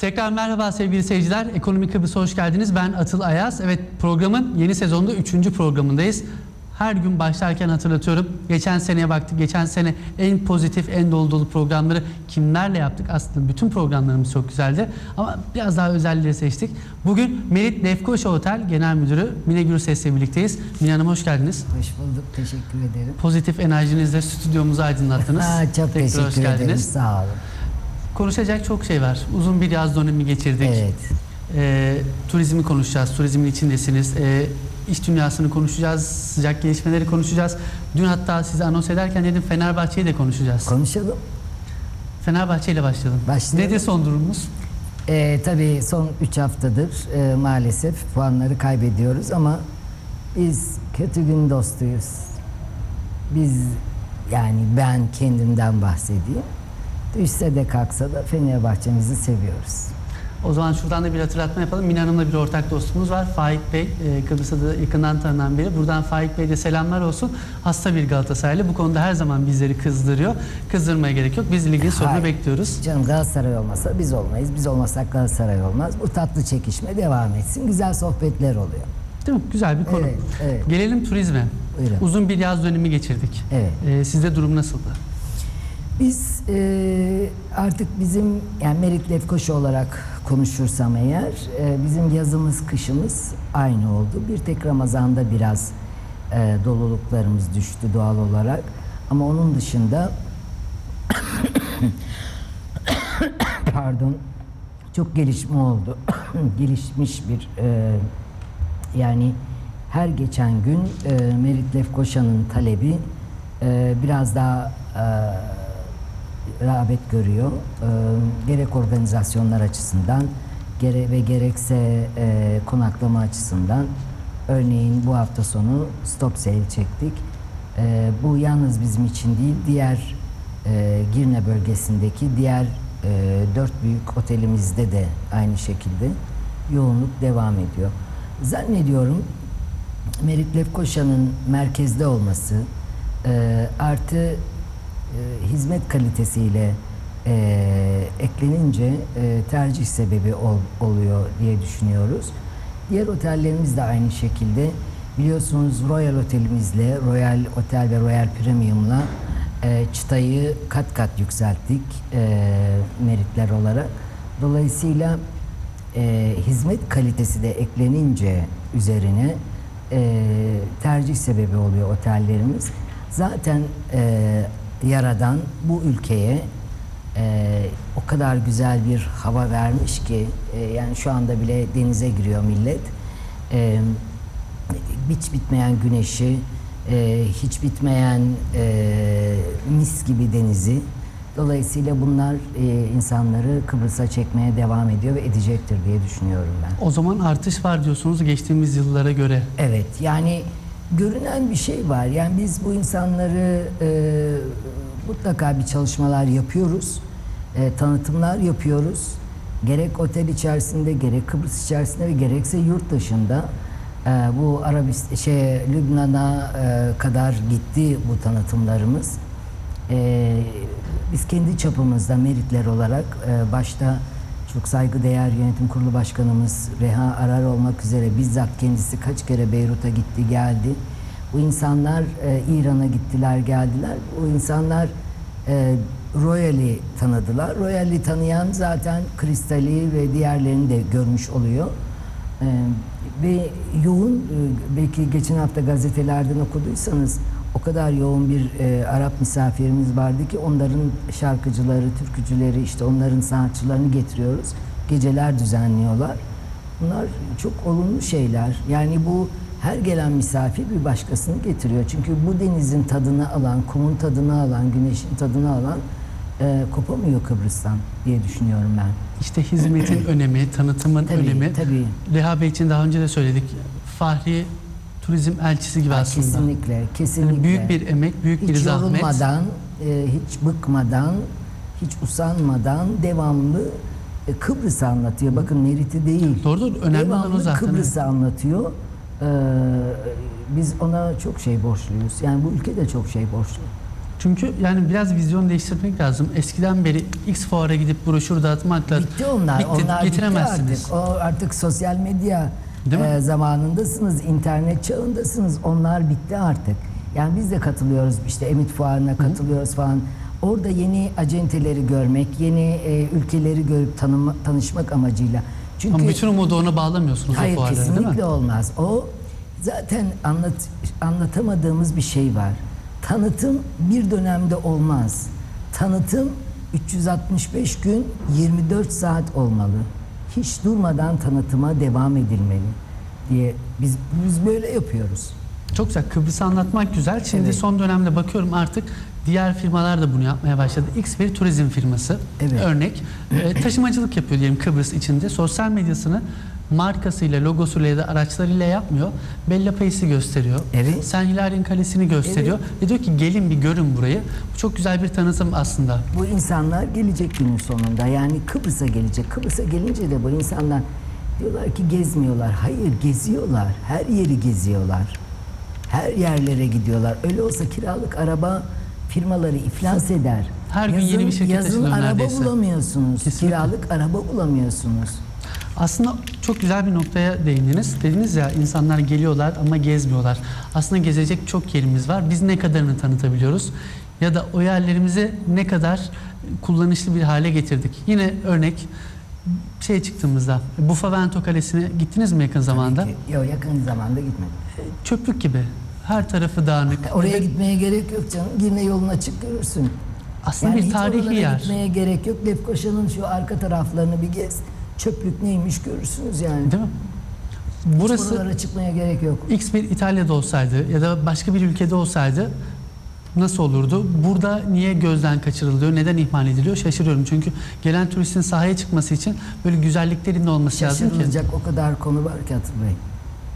Tekrar merhaba sevgili seyirciler. Ekonomi Kıbrıs'a hoş geldiniz. Ben Atıl Ayaz. Evet programın yeni sezonda 3. programındayız. Her gün başlarken hatırlatıyorum. Geçen seneye baktık. Geçen sene en pozitif, en dolu dolu programları kimlerle yaptık? Aslında bütün programlarımız çok güzeldi. Ama biraz daha özelleri seçtik. Bugün Merit Lefkoşa Otel Genel Müdürü Mine Gürses'le birlikteyiz. Mine Hanım hoş geldiniz. Hoş bulduk. Teşekkür ederim. Pozitif enerjinizle stüdyomuzu aydınlattınız. Aa, çok Tekrar teşekkür ederim. Sağ olun. Konuşacak çok şey var. Uzun bir yaz dönemi geçirdik. Evet. Ee, turizmi konuşacağız. Turizmin içindesiniz. Ee, iş dünyasını konuşacağız. Sıcak gelişmeleri konuşacağız. Dün hatta size anons ederken dedim Fenerbahçe'yi de konuşacağız. Konuşalım. Fenerbahçe ile başlayalım. Başlayalım. Nedir son durumumuz? Ee, tabii son 3 haftadır e, maalesef puanları kaybediyoruz ama biz kötü gün dostuyuz. Biz yani ben kendimden bahsedeyim. Düşse de kalksa da Fenerbahçe'mizi seviyoruz. O zaman şuradan da bir hatırlatma yapalım. Mine Hanım'la bir ortak dostumuz var. Faik Bey, e, Kıbrıs'ta da yakından tanınan biri. Buradan Faik Bey'e de selamlar olsun. Hasta bir Galatasaraylı. Bu konuda her zaman bizleri kızdırıyor. Kızdırmaya gerek yok. Biz ligin sonunu Hayır. bekliyoruz. Canım Galatasaray olmasa biz olmayız. Biz olmasak Galatasaray olmaz. Bu tatlı çekişme devam etsin. Güzel sohbetler oluyor. Değil mi? Güzel bir konu. Evet, evet. Gelelim turizme. Buyurun. Uzun bir yaz dönemi geçirdik. Evet. Ee, sizde durum nasıldı? Biz e, artık bizim yani Merit Lefkoşa olarak konuşursam eğer e, bizim yazımız kışımız aynı oldu. Bir tek Ramazan'da biraz e, doluluklarımız düştü doğal olarak. Ama onun dışında pardon çok gelişme oldu. Gelişmiş bir e, yani her geçen gün e, Merit Lefkoşa'nın talebi e, biraz daha e, rağbet görüyor. E, gerek organizasyonlar açısından gere ve gerekse e, konaklama açısından. Örneğin bu hafta sonu stop sale çektik. E, bu yalnız bizim için değil, diğer e, Girne bölgesindeki diğer e, dört büyük otelimizde de aynı şekilde yoğunluk devam ediyor. Zannediyorum Merit Lefkoşa'nın merkezde olması e, artı hizmet kalitesiyle e, eklenince e, tercih sebebi ol- oluyor diye düşünüyoruz. Diğer otellerimiz de aynı şekilde. Biliyorsunuz Royal Otelimizle, Royal Otel ve Royal Premium'la e, çıtayı kat kat yükselttik e, meritler olarak. Dolayısıyla e, hizmet kalitesi de eklenince üzerine e, tercih sebebi oluyor otellerimiz. Zaten e, yaradan bu ülkeye e, o kadar güzel bir hava vermiş ki e, yani şu anda bile denize giriyor millet. E, hiç bitmeyen güneşi, e, hiç bitmeyen e, mis gibi denizi. Dolayısıyla bunlar e, insanları Kıbrıs'a çekmeye devam ediyor ve edecektir diye düşünüyorum ben. O zaman artış var diyorsunuz geçtiğimiz yıllara göre. Evet yani görünen bir şey var. Yani biz bu insanları e, mutlaka bir çalışmalar yapıyoruz. E, tanıtımlar yapıyoruz. Gerek otel içerisinde, gerek Kıbrıs içerisinde ve gerekse yurt dışında e, bu Arabist şey Lübnan'a e, kadar gitti bu tanıtımlarımız. E, biz kendi çapımızda meritler olarak e, başta çok saygıdeğer yönetim kurulu başkanımız Reha Arar olmak üzere bizzat kendisi kaç kere Beyrut'a gitti geldi. Bu insanlar e, İran'a gittiler geldiler. Bu insanlar e, Royal'i tanıdılar. Royal'i tanıyan zaten Kristal'i ve diğerlerini de görmüş oluyor. Ee, ve yoğun e, belki geçen hafta gazetelerden okuduysanız o kadar yoğun bir e, Arap misafirimiz vardı ki onların şarkıcıları, türkücüleri işte onların sanatçılarını getiriyoruz. Geceler düzenliyorlar. Bunlar çok olumlu şeyler. Yani bu her gelen misafir bir başkasını getiriyor. Çünkü bu denizin tadını alan, kumun tadını alan, güneşin tadını alan e, kopamıyor Kıbrıs'tan diye düşünüyorum ben. İşte hizmetin önemi, tanıtımın Tabii, önemi. tabii. Reha Bey için daha önce de söyledik. Fahri turizm elçisi gibi Ha, aslında. Kesinlikle, kesinlikle. Yani büyük bir emek, büyük bir hiç zahmet. yorulmadan, e, hiç bıkmadan, hiç usanmadan devamlı e, Kıbrıs'ı anlatıyor. Bakın Merit'i değil. Doğrudur. Önemli olan o zaten. Kıbrıs'ı anlatıyor. Ee, biz ona çok şey borçluyuz. Yani bu ülke de çok şey borçlu. Çünkü yani biraz vizyon değiştirmek lazım. Eskiden beri X fuara gidip broşür dağıtmakla Bitti onlar. bitti, onlar bitti getiremezsiniz. artık. O artık sosyal medya Değil mi? e, zamanındasınız, internet çağındasınız. Onlar bitti artık. Yani biz de katılıyoruz işte Emit Fuarı'na katılıyoruz falan. Orada yeni acenteleri görmek, yeni e, ülkeleri görüp tanıma, tanışmak amacıyla. Çünkü Ama bütün umudu ona bağlamıyorsunuz Hayır o fuarlara değil kesinlikle mi? olmaz. O zaten anlat anlatamadığımız bir şey var. Tanıtım bir dönemde olmaz. Tanıtım 365 gün 24 saat olmalı. Hiç durmadan tanıtıma devam edilmeli diye biz biz böyle yapıyoruz. Çok güzel. Kıbrıs'ı anlatmak güzel. Şimdi Evet. son dönemde bakıyorum artık diğer firmalar da bunu yapmaya başladı. X bir turizm firması. Evet. Örnek. e, taşımacılık yapıyor diyelim Kıbrıs içinde. Sosyal medyasını markasıyla, logosuyla ya da araçlarıyla yapmıyor. Bella Pace'i gösteriyor. Evet. Sen Hilal'in Kalesi'ni gösteriyor. Ve diyor ki gelin bir görün burayı. Bu çok güzel bir tanıtım aslında. Bu insanlar gelecek günün sonunda. Yani Kıbrıs'a gelecek. Kıbrıs'a gelince de bu insanlar diyorlar ki gezmiyorlar. Hayır geziyorlar. Her yeri geziyorlar. Her yerlere gidiyorlar. Öyle olsa kiralık araba firmaları iflas eder. Her gün yeni bir şirket Yazın araba neredeyse. bulamıyorsunuz. Kesinlikle. Kiralık araba bulamıyorsunuz. Aslında çok güzel bir noktaya değindiniz. Dediniz ya insanlar geliyorlar ama gezmiyorlar. Aslında gezecek çok yerimiz var. Biz ne kadarını tanıtabiliyoruz? Ya da o yerlerimizi ne kadar kullanışlı bir hale getirdik? Yine örnek şey çıktığımızda Bufavento Kalesi'ne gittiniz mi yakın zamanda? Yok yakın zamanda gitmedim. Çöplük gibi. Her tarafı dağınık. Oraya gitmeye gerek yok canım. Yine yolun açık görürsün. aslında Yani bir tarihi yer. gitmeye gerek yok. Lefkoşa'nın şu arka taraflarını bir gez. Çöplük neymiş görürsünüz yani. Değil mi? Burası Buralara çıkmaya gerek yok. X bir İtalya'da olsaydı ya da başka bir ülkede olsaydı nasıl olurdu? Burada niye gözden kaçırılıyor? Neden ihmal ediliyor? Şaşırıyorum. Çünkü gelen turistin sahaya çıkması için böyle güzelliklerin de olması lazım ki. Şaşırılacak o kadar konu var ki Atıl Bey.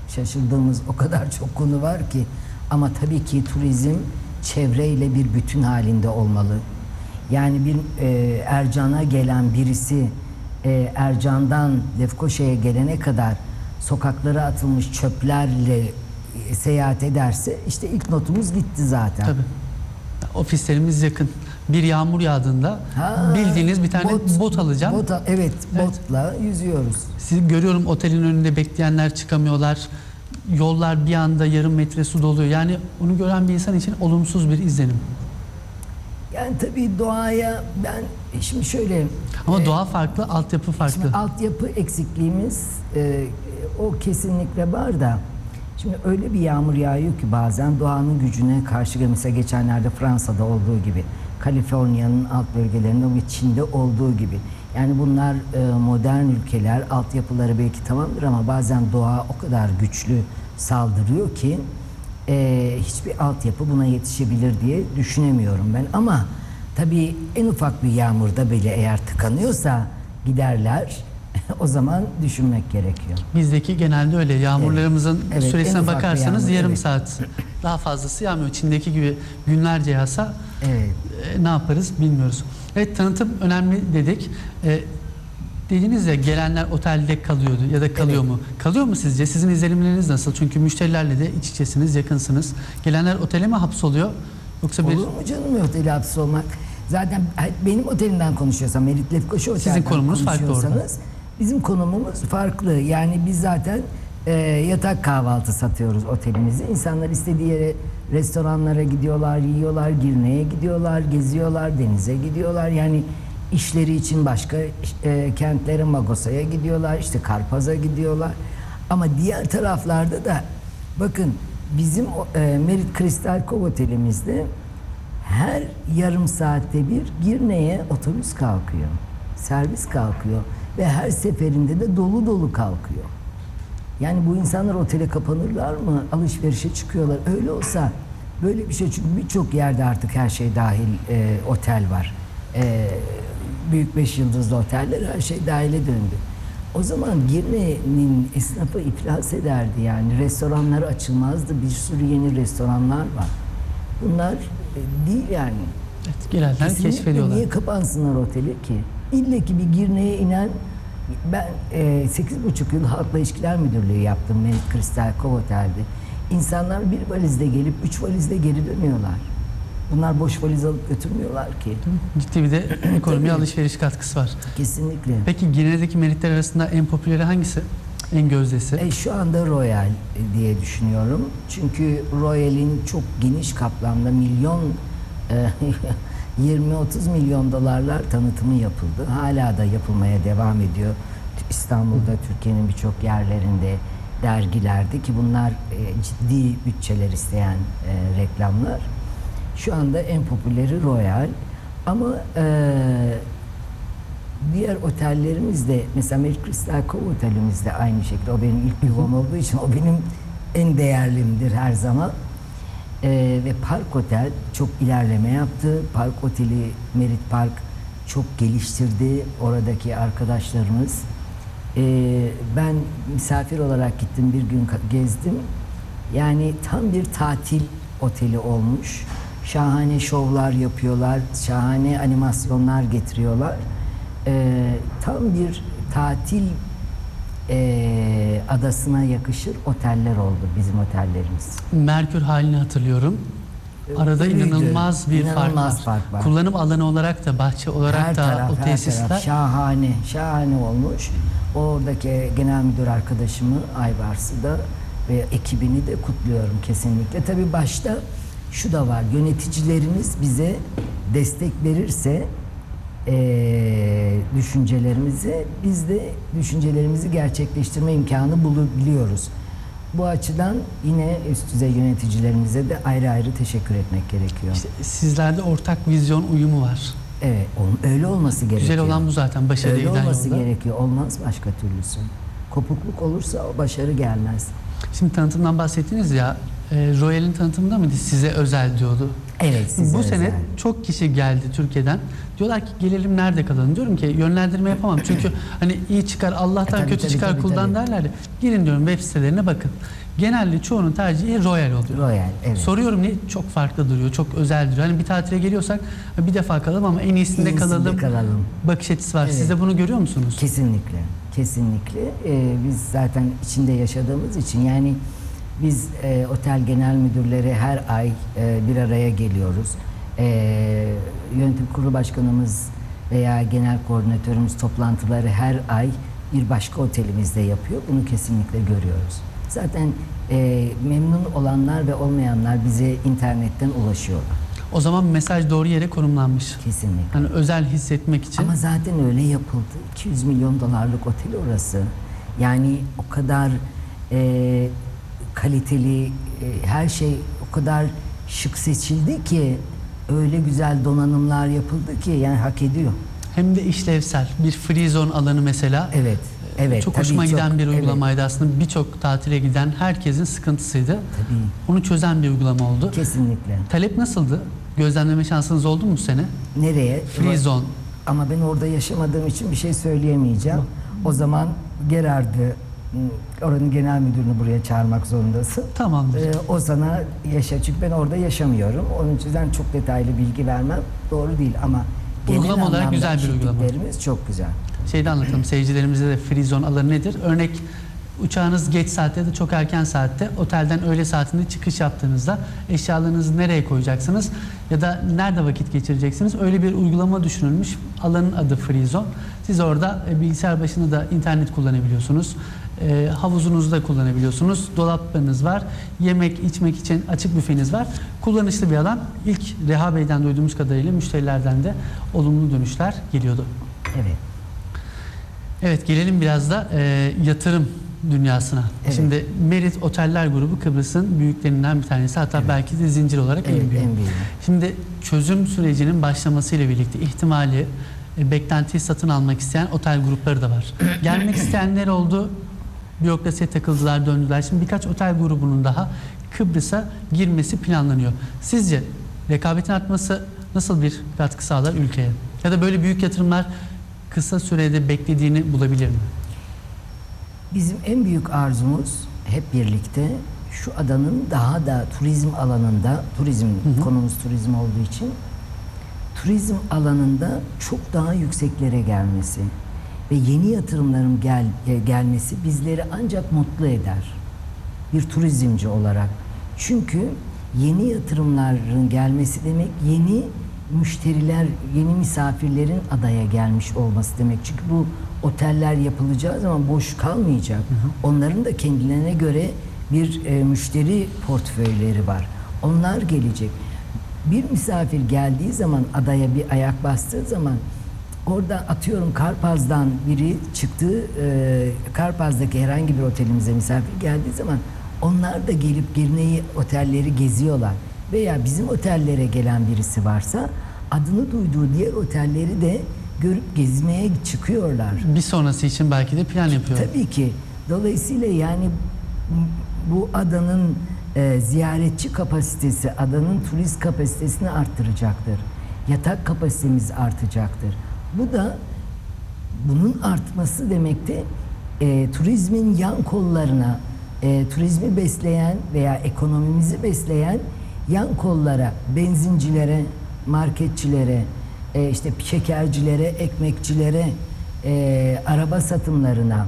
Şaşırdığımız o kadar çok konu var ki. Ama tabii ki turizm çevreyle bir bütün halinde olmalı. Yani bir e, Ercan'a gelen birisi e, Ercan'dan Lefkoşa'ya gelene kadar sokaklara atılmış çöplerle e, seyahat ederse işte ilk notumuz gitti zaten. Tabii. Ofislerimiz yakın. Bir yağmur yağdığında Ha, bildiğiniz bir tane bot, alacağım. Bot evet, Evet. botla yüzüyoruz. Sizi görüyorum otelin önünde bekleyenler çıkamıyorlar. Yollar bir anda yarım metre su doluyor. Yani onu gören bir insan için olumsuz bir izlenim. Yani tabii doğaya ben şimdi şöyle Ama e, doğa farklı, altyapı farklı. Şimdi altyapı eksikliğimiz e, o kesinlikle var da şimdi öyle bir yağmur yağıyor ki bazen doğanın gücüne karşı mesela geçenlerde Fransa'da olduğu gibi Kaliforniya'nın alt bölgelerinde ve Çin'de olduğu gibi. Yani bunlar e, modern ülkeler altyapıları belki tamamdır ama bazen doğa o kadar güçlü saldırıyor ki e, hiçbir altyapı buna yetişebilir diye düşünemiyorum ben. Ama tabii en ufak bir yağmurda bile eğer tıkanıyorsa giderler o zaman düşünmek gerekiyor. Bizdeki genelde öyle. Yağmurlarımızın Evet, en süresine bakarsanız yağmur, yarım evet. saat. Daha fazlası yağmıyor. Çin'deki gibi günlerce yağsa Evet. e, ne yaparız bilmiyoruz. Evet tanıtım önemli dedik. E, dediniz ya gelenler otelde kalıyordu ya da kalıyor Evet. mu? Kalıyor mu sizce? Sizin izlenimleriniz nasıl? Çünkü müşterilerle de iç içesiniz, yakınsınız. Gelenler otele mi hapsoluyor? Yoksa bir Olur mu canım oteli hapis olmak? Zaten benim otelimden konuşuyorsam, Merit Lefkoşa Otel'den Sizin konumunuz farklı orada. Bizim konumumuz farklı. Yani biz zaten e, yatak kahvaltı satıyoruz otelimizi. İnsanlar istediği yere restoranlara gidiyorlar, yiyorlar, Girne'ye gidiyorlar, geziyorlar, denize gidiyorlar. Yani işleri için başka e, kentlere Magosa'ya gidiyorlar, işte Karpaz'a gidiyorlar. Ama diğer taraflarda da bakın bizim e, Merit Kristal Kov otelimizde her yarım saatte bir Girne'ye otobüs kalkıyor. Servis kalkıyor ve her seferinde de dolu dolu kalkıyor. Yani bu insanlar otele kapanırlar mı? Alışverişe çıkıyorlar. Öyle olsa böyle bir şey çünkü birçok yerde artık her şey dahil e, otel var. E, büyük beş yıldızlı oteller her şey dahile döndü. O zaman Girne'nin esnafı iflas ederdi yani. Restoranlar açılmazdı. Bir sürü yeni restoranlar var. Bunlar e, değil yani. evet, gelenler keşfediyorlar. niye kapansınlar oteli ki? İlle ki bir Girne'ye inen ben e, sekiz buçuk yıl halkla ilişkiler müdürlüğü yaptım Merit Kristal Kov Otel'de. İnsanlar bir valizle gelip üç valizle geri dönüyorlar. Bunlar boş valiz alıp götürmüyorlar ki. Ciddi bir de ekonomiye Tabii. alışveriş katkısı var. Kesinlikle. Peki Gine'deki meritler arasında en popüleri hangisi? En gözdesi? E, şu anda Royal diye düşünüyorum. Çünkü Royal'in çok geniş kaplamda milyon e, 20-30 milyon dolarlar tanıtımı yapıldı. Hala da yapılmaya devam ediyor. İstanbul'da, Türkiye'nin birçok yerlerinde, dergilerde ki bunlar e, ciddi bütçeler isteyen e, reklamlar. Şu anda en popüleri Royal. Ama e, Diğer otellerimizde mesela Merit Crystal Cove otelimizde aynı şekilde o benim ilk yuvam olduğu için o benim en değerlimdir her zaman. Ee, ve Park Otel çok ilerleme yaptı. Park Oteli Merit Park çok geliştirdi oradaki arkadaşlarımız. Ee, ben misafir olarak gittim bir gün gezdim. Yani tam bir tatil oteli olmuş. Şahane şovlar yapıyorlar, şahane animasyonlar getiriyorlar. Ee, tam bir tatil ee, adasına yakışır oteller oldu bizim otellerimiz. Merkür halini hatırlıyorum. Arada Öyleydi. inanılmaz bir İnanılmaz fark var. fark var. Kullanım alanı olarak da bahçe olarak her da taraf, o her tesisler taraf şahane, şahane olmuş. Oradaki genel müdür arkadaşımı Aybars'ı da ve ekibini de kutluyorum kesinlikle. Tabii başta şu da var, yöneticilerimiz bize destek verirse eee düşüncelerimizi biz de düşüncelerimizi gerçekleştirme imkanı bulabiliyoruz. Bu açıdan yine üst düzey yöneticilerimize de ayrı ayrı teşekkür etmek gerekiyor. İşte sizlerde ortak vizyon uyumu var. Evet, öyle olması gerekiyor. Güzel olan bu zaten başarıya Öyle olması yolda. gerekiyor. Olmaz başka türlüsü. Kopukluk olursa o başarı gelmez. Şimdi tanıtımdan bahsettiniz ya, e, Royal'in tanıtımında mıydı size özel diyordu. Evet, Bu sene özel. çok kişi geldi Türkiye'den. Diyorlar ki gelelim nerede kalalım? Diyorum ki yönlendirme yapamam. Çünkü hani iyi çıkar Allah'tan E, tabii, kötü tabii, çıkar tabii, kuldan tabii. derler ya. Girin diyorum web sitelerine bakın. Genelde çoğunun tercihi Royal oluyor. Royal, evet. Soruyorum niye? Çok farklı duruyor, çok özel duruyor. Hani bir tatile geliyorsak bir defa kalalım ama en iyisinde, İyisinde kalalım. kalalım. Bakış açısı var. Evet. Siz de bunu görüyor musunuz? Kesinlikle. Kesinlikle. Ee, biz zaten içinde yaşadığımız için yani biz e, otel genel müdürleri her ay e, bir araya geliyoruz. E, yönetim kurulu başkanımız veya genel koordinatörümüz toplantıları her ay bir başka otelimizde yapıyor. Bunu kesinlikle görüyoruz. Zaten e, memnun olanlar ve olmayanlar bize internetten ulaşıyorlar. O zaman mesaj doğru yere konumlanmış. Kesinlikle. Hani özel hissetmek için. Ama zaten öyle yapıldı. 200 milyon dolarlık otel orası. Yani o kadar e, kaliteli, e, her şey o kadar şık seçildi ki öyle güzel donanımlar yapıldı ki yani hak ediyor. Hem de işlevsel. Bir free zone alanı mesela. Evet. Evet. çok hoşuma giden çok. bir Evet, uygulamaydı aslında. Birçok tatile giden herkesin sıkıntısıydı. tabii. Onu çözen bir uygulama oldu. Kesinlikle. Talep nasıldı? Gözlemleme şansınız oldu mu bu sene? Nereye? Free zone. Ama ben orada yaşamadığım için bir şey söyleyemeyeceğim. O zaman Gerard'ı oranın genel müdürünü buraya çağırmak zorundasın. Tamamdır. Ee, o sana yaşa çünkü ben orada yaşamıyorum. Onun için çok detaylı bilgi vermem doğru değil ama Uygulama olarak güzel bir uygulama. çok güzel. Şeyde anlatalım seyircilerimize de free zone alanı nedir? Örnek uçağınız geç saatte ya da çok erken saatte otelden öğle saatinde çıkış yaptığınızda eşyalarınızı nereye koyacaksınız ya da nerede vakit geçireceksiniz? Öyle bir uygulama düşünülmüş. Alanın adı free zone. Siz orada e, bilgisayar başında da internet kullanabiliyorsunuz. E, havuzunuzu da kullanabiliyorsunuz. Dolaplarınız var. Yemek, içmek için açık büfeniz var. Kullanışlı bir alan. İlk Reha Bey'den duyduğumuz kadarıyla müşterilerden de olumlu dönüşler geliyordu. Evet. Evet gelelim biraz da e, yatırım dünyasına. Evet. Şimdi Merit Oteller Grubu Kıbrıs'ın büyüklerinden bir tanesi. Hatta Evet. belki de zincir olarak Evet, en büyük. en büyüğü. Şimdi çözüm sürecinin başlamasıyla birlikte ihtimali e, beklentiyi satın almak isteyen otel grupları da var. Gelmek isteyenler oldu. Bürokrasiye takıldılar, döndüler. Şimdi birkaç otel grubunun daha Kıbrıs'a girmesi planlanıyor. Sizce rekabetin artması nasıl bir katkı sağlar ülkeye? Ya da böyle büyük yatırımlar kısa sürede beklediğini bulabilir mi? Bizim en büyük arzumuz hep birlikte şu adanın daha da turizm alanında, turizm konumuz turizm olduğu için turizm alanında çok daha yükseklere gelmesi ve yeni yatırımların gel, e, gelmesi bizleri ancak mutlu eder. Bir turizmci olarak. Çünkü yeni yatırımların gelmesi demek yeni müşteriler, yeni misafirlerin adaya gelmiş olması demek. Çünkü bu oteller yapılacağı zaman boş kalmayacak. Onların da kendilerine göre bir e, müşteri portföyleri var. Onlar gelecek. Bir misafir geldiği zaman adaya bir ayak bastığı zaman orada atıyorum Karpaz'dan biri çıktı. E, Karpaz'daki herhangi bir otelimize misafir geldiği zaman onlar da gelip Girne'yi otelleri geziyorlar. Veya bizim otellere gelen birisi varsa adını duyduğu diğer otelleri de görüp gezmeye çıkıyorlar. Bir sonrası için belki de plan yapıyor. Tabii ki. Dolayısıyla yani bu adanın e, ziyaretçi kapasitesi, adanın turist kapasitesini arttıracaktır. Yatak kapasitemiz artacaktır. Bu da bunun artması demek de e, turizmin yan kollarına, e, turizmi besleyen veya ekonomimizi besleyen yan kollara, benzincilere, marketçilere, e, işte şekercilere, ekmekçilere, e, araba satımlarına,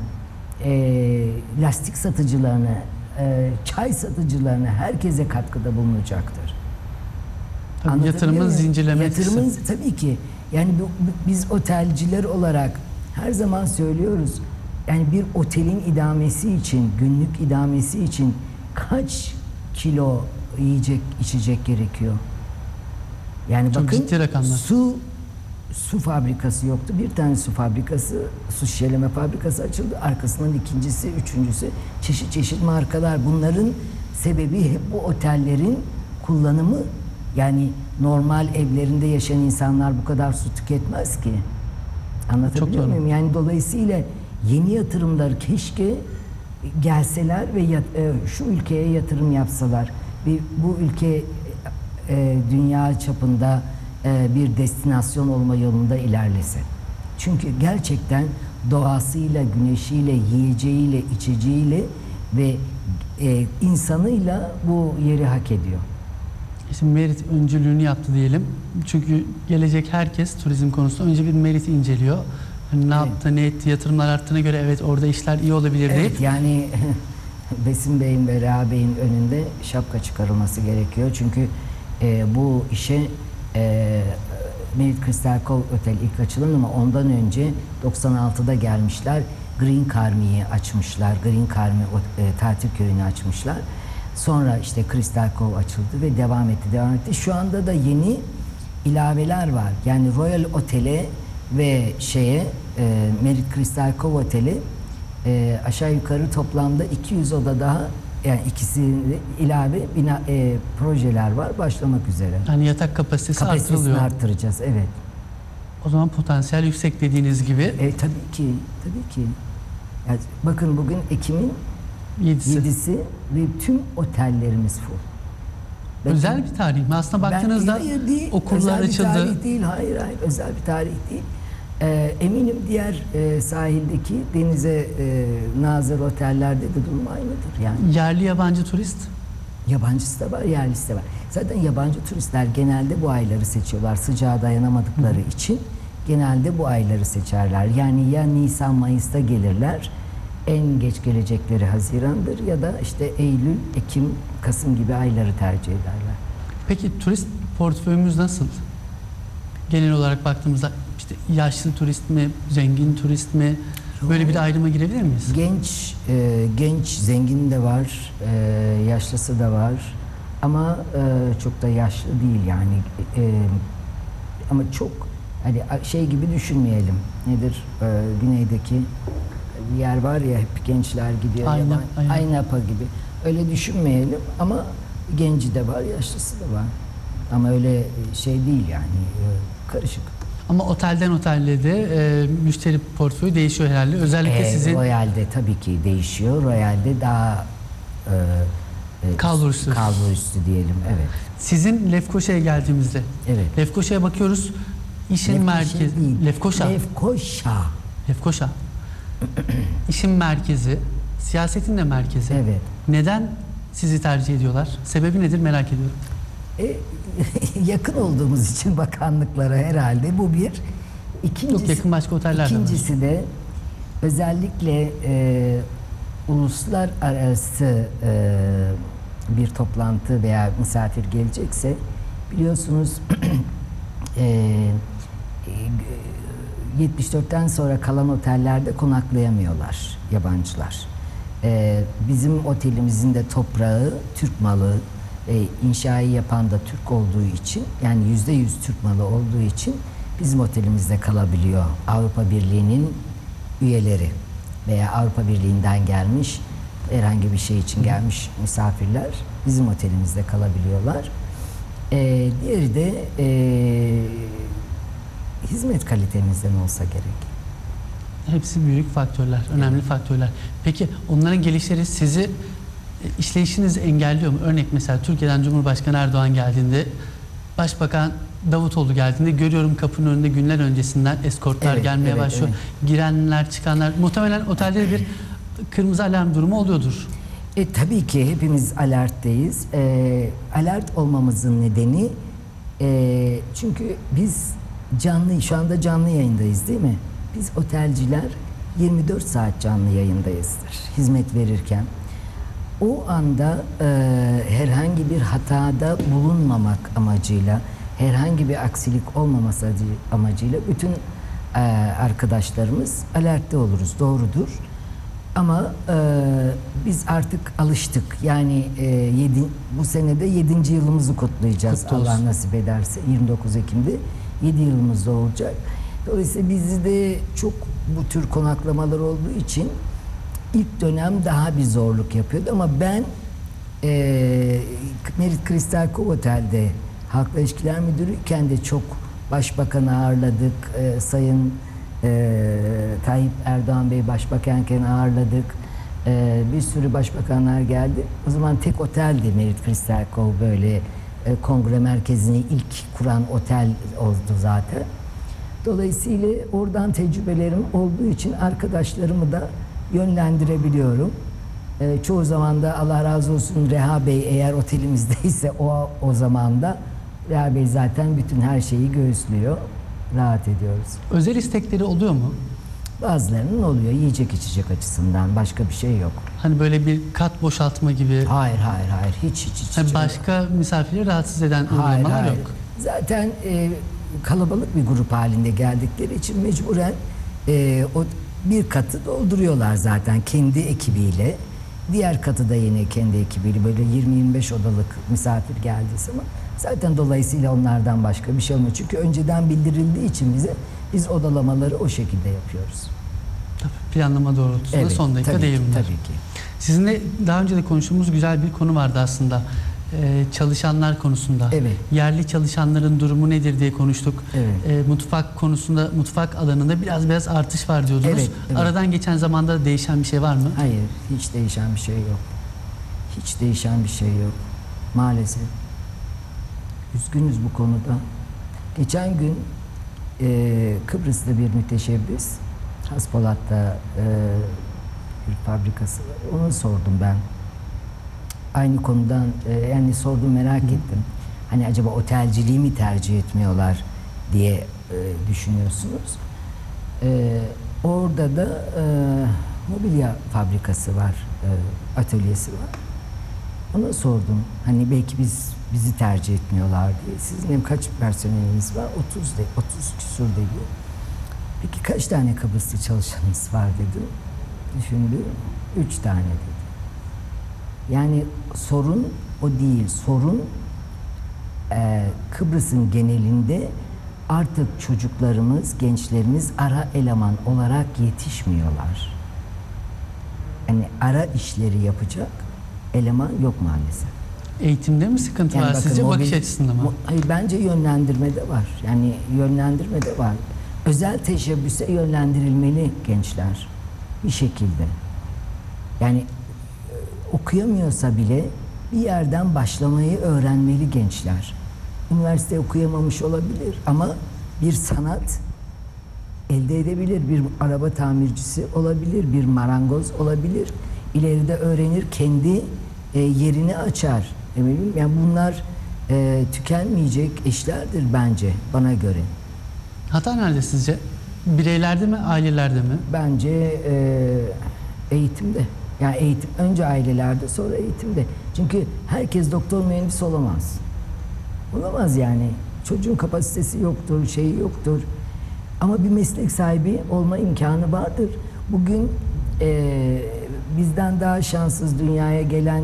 e, lastik satıcılarına, e, çay satıcılarına herkese katkıda bulunacaktır. Tabii Anlatabiliyor yatırımın muyum? zincirleme etkisi. Yatırımın tabii ki. Yani bu- bu- biz otelciler olarak her zaman söylüyoruz. Yani bir otelin idamesi için, günlük idamesi için kaç kilo yiyecek, içecek gerekiyor? Yani Çok bakın su su fabrikası yoktu. Bir tane su fabrikası, su şişeleme fabrikası açıldı. Arkasından ikincisi, üçüncüsü çeşit çeşit markalar. Bunların sebebi hep bu otellerin kullanımı. Yani normal evlerinde yaşayan insanlar bu kadar su tüketmez ki. Anlatabiliyor doğru. muyum? Yani dolayısıyla yeni yatırımlar keşke gelseler ve yat- e, şu ülkeye yatırım yapsalar. Bir, bu ülke e, dünya çapında e, bir destinasyon olma yolunda ilerlese. Çünkü gerçekten doğasıyla, güneşiyle, yiyeceğiyle, içeceğiyle ve e, insanıyla bu yeri hak ediyor. İşte merit öncülüğünü yaptı diyelim. Çünkü gelecek herkes turizm konusunda önce bir meriti inceliyor. Hani ne Evet. yaptı, ne etti, yatırımlar arttığına göre evet orada işler iyi olabilir deyip Evet yani Besim Bey'in ve Reha Bey'in önünde şapka çıkarılması gerekiyor. Çünkü e, bu işe e, Merit Crystal Cove Otel ilk açılan ama ondan önce 96'da gelmişler. Green Carmi'yi açmışlar. Green Carmi o- e, tatil köyünü açmışlar. Sonra işte Crystal Cove açıldı ve devam etti, devam etti. Şu anda da yeni ilaveler var. Yani Royal Otel'e ve şeye e, Merit Crystal Cove Otel'i e, aşağı yukarı toplamda 200 oda daha yani ikisi ilave bina e, projeler var başlamak üzere. yani yatak kapasitesi Kapasitesini artırılıyor. arttıracağız evet. O zaman potansiyel yüksek dediğiniz gibi E, tabii ki tabii ki. Yani bakın bugün Ekim'in 7'si. 7'si ve tüm otellerimiz full. Bakın- Özel bir tarih mi? Aslında Ben- baktığınızda hayır değil, okullar özel bir açıldı. tarih değil, hayır hayır özel bir tarih değil. Ee, eminim diğer e, sahildeki denize e, nazır otellerde de durum aynıdır. Yani Yerli yabancı turist yabancısı da var, yerlisi de var. Zaten yabancı turistler genelde bu ayları seçiyorlar. Sıcağa dayanamadıkları için genelde bu ayları seçerler. Yani ya Nisan Mayıs'ta gelirler. En geç gelecekleri Haziran'dır ya da işte Eylül, Ekim, Kasım gibi ayları tercih ederler. Peki turist portföyümüz nasıl? Genel olarak baktığımızda işte yaşlı turist mi, zengin turist mi? Böyle bir ayrıma girebilir miyiz? Genç, e, genç zengin de var, e, yaşlısı da var. Ama e, çok da yaşlı değil yani. E, ama çok hani şey gibi düşünmeyelim. Nedir? E, güneydeki bir yer var ya hep gençler gidiyor. Ayna, yaban- ayna. Aynapa gibi. Öyle düşünmeyelim ama genci de var, yaşlısı da var. Ama öyle şey değil yani. e, karışık. Ama otelden otelle de e, müşteri portföyü değişiyor herhalde. Özellikle Ee, sizin Royal'de tabii ki değişiyor. Royal'de daha e, e, Kalburüstü. kalburüstü diyelim. Evet. sizin Lefkoşa'ya geldiğimizde Evet. Lefkoşa'ya bakıyoruz. İşin merkezi. Lefkoşa. Lefkoşa. Lefkoşa. İşin merkezi, siyasetin de merkezi. Evet. Neden sizi tercih ediyorlar? Sebebi nedir merak ediyorum. E, yakın olduğumuz için bakanlıklara herhalde bu bir. İkincisi, Çok yakın başka oteller var. ikincisi de özellikle e, uluslararası e, bir toplantı veya misafir gelecekse biliyorsunuz eee, e, 74'ten sonra kalan otellerde konaklayamıyorlar yabancılar. Eee, bizim otelimizin de toprağı Türk malı, e, inşayı yapan da Türk olduğu için yani yüzde yüz Türk malı olduğu için bizim otelimizde kalabiliyor Avrupa Birliği'nin üyeleri veya Avrupa Birliği'nden gelmiş herhangi bir şey için gelmiş misafirler bizim otelimizde kalabiliyorlar. Ee, diğeri de e, hizmet kalitemizden olsa gerek. Hepsi büyük faktörler, önemli faktörler. Peki onların gelişleri sizi e, işleyişinizi engelliyor mu? Örnek mesela Türkiye'den Cumhurbaşkanı Erdoğan geldiğinde, Başbakan Davutoğlu geldiğinde görüyorum kapının önünde günler öncesinden eskortlar Evet, gelmeye evet, başlıyor. Girenler, çıkanlar. Muhtemelen otelde bir kırmızı alarm durumu oluyordur. E, tabii ki hepimiz alertteyiz. E, alert olmamızın nedeni e, çünkü biz canlı şu anda canlı yayındayız değil mi? Biz otelciler 24 saat canlı yayındayızdır hizmet verirken. O anda e, herhangi bir hatada bulunmamak amacıyla, herhangi bir aksilik olmaması amacıyla bütün e, arkadaşlarımız alerte oluruz. Doğrudur. Ama e, biz artık alıştık. Yani e, yedi, bu senede 7. yılımızı kutlayacağız. Allah nasip ederse 29 Ekim'de 7 yılımız da olacak. Dolayısıyla bizde çok bu tür konaklamalar olduğu için ilk dönem daha bir zorluk yapıyordu ama ben e, Merit Kristal Kov Otel'de Halkla İlişkiler Müdürüyken de çok başbakanı ağırladık. E, Sayın e, Tayyip Erdoğan Bey başbakanken ağırladık. E, bir sürü başbakanlar geldi. O zaman tek oteldi Merit Kristal Kov böyle kongre merkezini ilk kuran otel oldu zaten. Dolayısıyla oradan tecrübelerim olduğu için arkadaşlarımı da yönlendirebiliyorum. Ee, çoğu zaman da Allah razı olsun Reha Bey eğer otelimizdeyse o o zaman da Reha Bey zaten bütün her şeyi göğüslüyor. Rahat ediyoruz. Özel istekleri oluyor mu? Bazılarının oluyor yiyecek içecek açısından başka bir şey yok. Hani böyle bir kat boşaltma gibi. Hayır hayır hayır hiç hiç hiç. Hani başka misafirleri rahatsız eden Hayır, uygulamalar hayır. yok. Zaten e, kalabalık bir grup halinde geldikleri için mecburen e, o bir katı dolduruyorlar zaten kendi ekibiyle. Diğer katı da yine kendi ekibiyle böyle 20-25 odalık misafir geldiği zaman zaten dolayısıyla onlardan başka bir şey olmuyor. Çünkü önceden bildirildiği için bize biz odalamaları o şekilde yapıyoruz. Tabii planlama doğrultusunda son dakika değil bunlar. Tabii ki. Sizinle daha önce de konuştuğumuz güzel bir konu vardı aslında. Ee, çalışanlar konusunda. Evet. Yerli çalışanların durumu nedir diye konuştuk. Evet. Ee, mutfak konusunda, mutfak alanında biraz biraz artış var diyordunuz. Evet, evet. Aradan geçen zamanda değişen bir şey var mı? Hayır, hiç değişen bir şey yok. Hiç değişen bir şey yok. Maalesef. Üzgünüz bu konuda. Geçen gün e, Kıbrıs'ta bir müteşebbis, Haspolat'ta e, bir fabrikası var. Onu sordum ben. Aynı konudan e, yani sordum merak ettim. Hani acaba otelciliği mi tercih etmiyorlar diye e, düşünüyorsunuz. Ee, orada da e, mobilya fabrikası var, e, atölyesi var. Ona sordum. Hani belki biz bizi tercih etmiyorlar diye. Sizin kaç personeliniz var? 30 de, 30 küsur dedi. Peki kaç tane Kıbrıslı çalışanınız var dedim. Düşündü. Üç tane dedi. Yani sorun o değil. Sorun e, Kıbrıs'ın genelinde artık çocuklarımız, gençlerimiz ara eleman olarak yetişmiyorlar. Yani ara işleri yapacak eleman yok maalesef. Eğitimde mi sıkıntı Yani var bakın sizce mobil- bakış açısında mı? Hayır, bence yönlendirmede var. Yani yönlendirmede var. Özel teşebbüse yönlendirilmeli gençler bir şekilde. Yani e, okuyamıyorsa bile bir yerden başlamayı öğrenmeli gençler. Üniversite okuyamamış olabilir ama bir sanat elde edebilir. Bir araba tamircisi olabilir, bir marangoz olabilir. İleride öğrenir, kendi e, yerini açar. Eminim yani bunlar e, tükenmeyecek işlerdir bence bana göre. Hata nerede sizce? Bireylerde mi, ailelerde mi? Bence e, eğitimde. Yani eğitim önce ailelerde sonra eğitimde. Çünkü herkes doktor mühendis olamaz. Olamaz yani. Çocuğun kapasitesi yoktur, şeyi yoktur. Ama bir meslek sahibi olma imkanı vardır. Bugün eee, bizden daha şanssız dünyaya gelen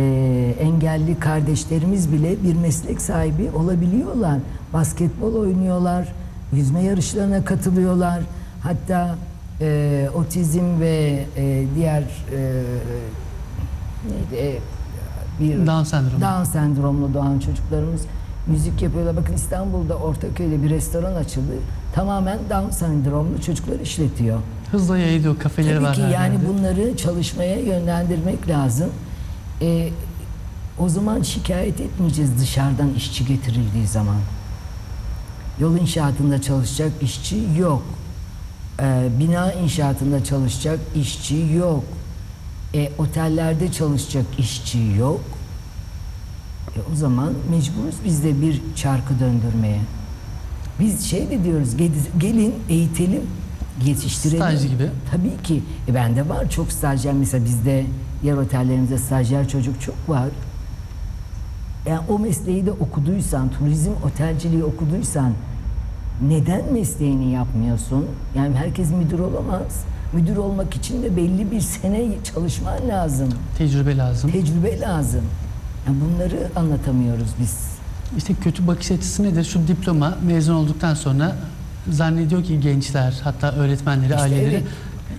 eee, engelli kardeşlerimiz bile bir meslek sahibi olabiliyorlar. Basketbol oynuyorlar, yüzme yarışlarına katılıyorlar. Hatta eee, otizm ve eee, diğer eee neydi, e, bir Down sendromu. Down sendromlu doğan çocuklarımız müzik yapıyorlar. Bakın İstanbul'da Ortaköy'de bir restoran açıldı. Tamamen Down sendromlu çocuklar işletiyor. Hızla yayılıyor kafeleri Tabii var ki her yani bunları çalışmaya yönlendirmek lazım. Ee, o zaman şikayet etmeyeceğiz dışarıdan işçi getirildiği zaman. Yol inşaatında çalışacak işçi yok. Ee, bina inşaatında çalışacak işçi yok. E, otellerde çalışacak işçi yok. E, o zaman mecburuz biz de bir çarkı döndürmeye. Biz şey de diyoruz gel- gelin eğitelim, yetiştirelim. Staj gibi. Tabii ki. E, bende var çok stajyer mesela bizde yer otellerimizde stajyer çocuk çok var. Yani o mesleği de okuduysan, turizm otelciliği okuduysan neden mesleğini yapmıyorsun? Yani herkes müdür olamaz. Müdür olmak için de belli bir sene çalışman lazım. Tecrübe lazım. Tecrübe lazım. Yani bunları anlatamıyoruz biz. İşte kötü bakış açısı nedir? Şu diploma mezun olduktan sonra zannediyor ki gençler hatta öğretmenleri, İşte aileleri evet.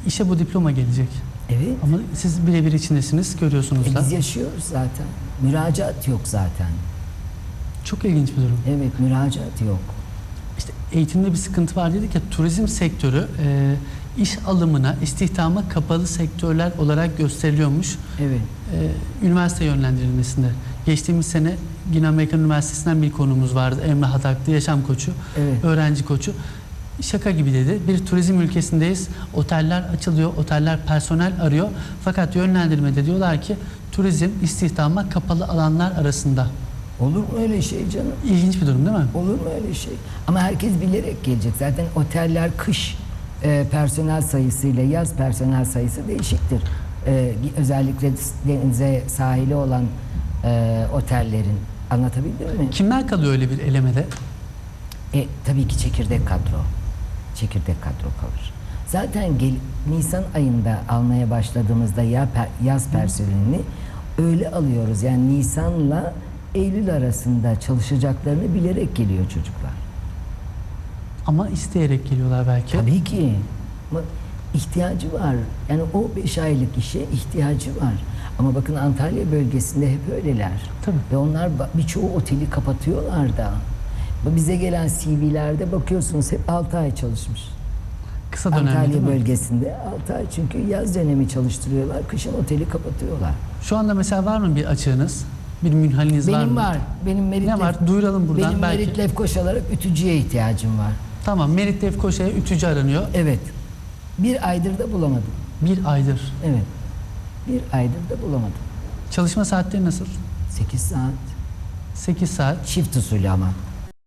işe bu diploma gelecek. Evet. Ama siz birebir içindesiniz, görüyorsunuz E da. biz yaşıyoruz zaten. Müracaat yok zaten. Çok ilginç bir durum. Evet müracaat yok. İşte eğitimde bir sıkıntı var dedik ya turizm sektörü e, iş alımına, istihdama kapalı sektörler olarak gösteriliyormuş Evet. e, üniversite yönlendirilmesinde. Geçtiğimiz sene Yine Amerikan Üniversitesi'nden bir konumuz vardı. Emre Hataklı, yaşam koçu, Evet. öğrenci koçu. Şaka gibi dedi. Bir turizm ülkesindeyiz. Oteller açılıyor, oteller personel arıyor. Fakat yönlendirmede diyorlar ki turizm istihdama kapalı alanlar arasında. Olur mu öyle şey canım? İlginç bir durum değil mi? Olur mu öyle şey? Ama herkes bilerek gelecek. Zaten oteller kış e, personel sayısı ile yaz personel sayısı değişiktir. E, özellikle denize sahili olan e, otellerin. Anlatabildim mi? Kimler kalıyor öyle bir elemede? E, tabii ki çekirdek kadro. Çekirdek kadro kalır. Zaten gel, Nisan ayında almaya başladığımızda ya, yaz personelini öyle alıyoruz. Yani Nisan'la Eylül arasında çalışacaklarını bilerek geliyor çocuklar. Ama isteyerek geliyorlar belki. Tabii ki. Ama ihtiyacı var. Yani o 5 aylık işe ihtiyacı var. Ama bakın Antalya bölgesinde hep öyleler. Tabii. Ve onlar birçoğu oteli kapatıyorlar da. Bize gelen CV'lerde bakıyorsunuz hep 6 ay çalışmış. Kısa dönemli Antalya bölgesinde 6 ay çünkü yaz dönemi çalıştırıyorlar, kışın oteli kapatıyorlar. Şu anda mesela var mı bir açığınız? Bir münhaliniz var Benim mı? var. Benim Merit Ne var? Duyuralım buradan Benim belki. Merit Lefkoş olarak ütücüye ihtiyacım var. Tamam Merit Lefkoşa'ya ütücü aranıyor. Evet. Bir aydır da bulamadım. Bir aydır. Evet. Bir aydır da bulamadım. Çalışma saatleri nasıl? 8 saat. 8 saat. Çift usulü ama.